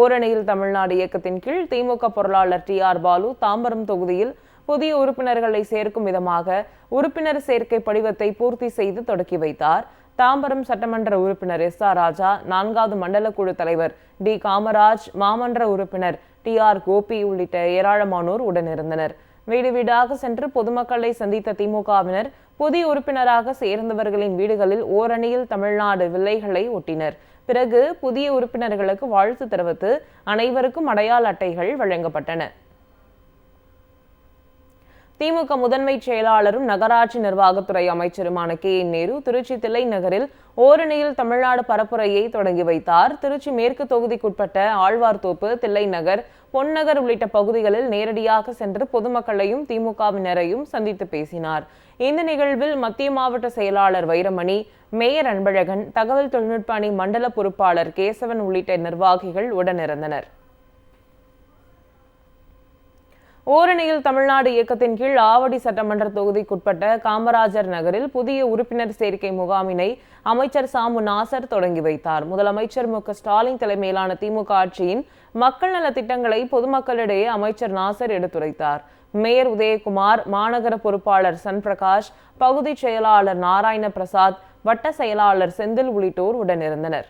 ஓரணியில் தமிழ்நாடு இயக்கத்தின் கீழ் திமுக பொருளாளர் டி ஆர் பாலு தாம்பரம் தொகுதியில் புதிய உறுப்பினர்களை சேர்க்கும் விதமாக உறுப்பினர் சேர்க்கை படிவத்தை பூர்த்தி செய்து தொடக்கி வைத்தார். தாம்பரம் சட்டமன்ற உறுப்பினர் எஸ் ஆர் ராஜா நான்காவது மண்டல குழு தலைவர் டி காமராஜ் மாமன்ற உறுப்பினர் டி ஆர் கோபி உள்ளிட்ட ஏராளமானோர் உடனிருந்தனர். வீடு வீடாக சென்று பொதுமக்களை சந்தித்த திமுகவினர் புதிய உறுப்பினராக சேர்ந்தவர்களின் வீடுகளில் ஓரணியில் தமிழ்நாடு வில்லைகளை ஒட்டினர். பிறகு புதிய உறுப்பினர்களுக்கு வாழ்த்து தெரிவித்து அனைவருக்கும் அடையாள அட்டைகள் வழங்கப்பட்டன. திமுக முதன்மை செயலாளரும் நகராட்சி நிர்வாகத்துறை அமைச்சருமான கே. என். நேரு திருச்சி தில்லை நகரில் ஓரணியில் தமிழ்நாடு பரப்புரையை தொடங்கி வைத்தார். திருச்சி மேற்கு தொகுதிக்குட்பட்ட ஆழ்வார்தோப்பு தில்லை நகர் பொன்னகர் உள்ளிட்ட பகுதிகளில் நேரடியாக சென்று பொதுமக்களையும் திமுகவினரையும் சந்தித்து பேசினார். இந்த நிகழ்வில் மத்திய மாவட்ட செயலாளர் வைரமணி மேயர் அன்பழகன் தகவல் தொழில்நுட்ப அணி மண்டல பொறுப்பாளர் கேசவன் உள்ளிட்ட நிர்வாகிகள் உடனிருந்தனர். ஓரணியில் தமிழ்நாடு இயக்கத்தின் கீழ் ஆவடி சட்டமன்ற தொகுதிக்குட்பட்ட காமராஜர் நகரில் புதிய உறுப்பினர் சேர்க்கை முகாமினை அமைச்சர் சாமு நாசர் தொடங்கி வைத்தார். முதலமைச்சர் மு ஸ்டாலின் தலைமையிலான திமுக ஆட்சியின் மக்கள் நல திட்டங்களை பொதுமக்களிடையே அமைச்சர் நாசர் எடுத்துரைத்தார். மேயர் உதயகுமார் மாநகர பொறுப்பாளர் சன்பிரகாஷ் பகுதி செயலாளர் நாராயண பிரசாத் வட்ட செயலாளர் செந்தில் உள்ளிட்டோர் உடனிருந்தனர்.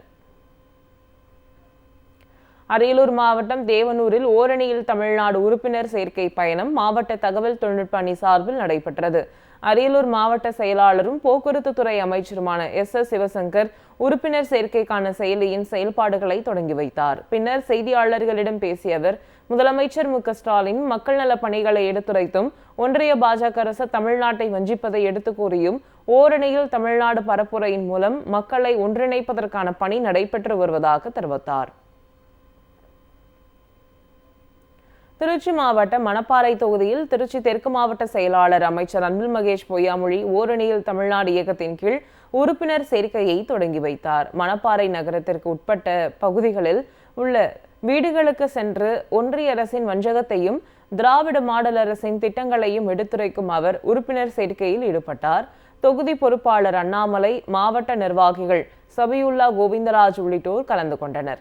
அரியலூர் மாவட்டம் தேவனூரில் ஓரணியில் தமிழ்நாடு உறுப்பினர் சேர்க்கை பயணம் மாவட்ட தகவல் தொழில்நுட்ப அணி சார்பில் நடைபெற்றது. அரியலூர் மாவட்ட செயலாளரும் போக்குவரத்து துறை அமைச்சருமான எஸ். எஸ். சிவசங்கர் உறுப்பினர் சேர்க்கைக்கான செயலியின் செயல்பாடுகளை தொடங்கி வைத்தார். பின்னர் செய்தியாளர்களிடம் பேசிய அவர் முதலமைச்சர் மு. ஸ்டாலின் மக்கள் நல பணிகளை எடுத்துரைத்தும் ஒன்றிய பாஜக அரசு தமிழ்நாட்டை வஞ்சிப்பதை எடுத்து கூறியும் ஓரணியில் தமிழ்நாடு பரப்புரையின் மூலம் மக்களை ஒன்றிணைப்பதற்கான பணி நடைபெற்று வருவதாக தெரிவித்தார். திருச்சி மாவட்ட மணப்பாறை தொகுதியில் திருச்சி தெற்கு மாவட்ட செயலாளர் அமைச்சர் அன்பில் மகேஷ் பொய்யாமொழி ஓரணியில் தமிழ்நாடு இயக்கத்தின் கீழ் உறுப்பினர் சேர்க்கையை தொடங்கி வைத்தார். மணப்பாறை நகரத்திற்கு உட்பட்ட பகுதிகளில் உள்ள வீடுகளுக்கு சென்று ஒன்றிய அரசின் வஞ்சகத்தையும் திராவிட மாடல் அரசின் திட்டங்களையும் எடுத்துரைக்கும் அவர் உறுப்பினர் சேர்க்கையில் ஈடுபட்டார். தொகுதி பொறுப்பாளர் அண்ணாமலை மாவட்ட நிர்வாகிகள் சபியுல்லா கோவிந்தராஜ் உள்ளிட்டோர் கலந்து கொண்டனர்.